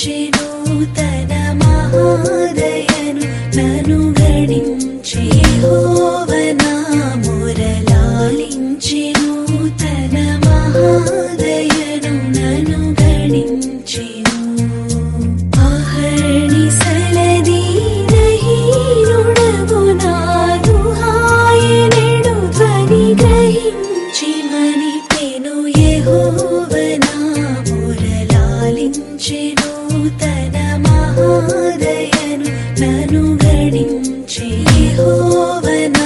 నుంచి నూతన మహోదయను నను గణించి హోవనా మురలాలించి నూతన మహోదయను నను గణించి ఆహరణి సలది నూతన మహోదయను నను గణించి నూతన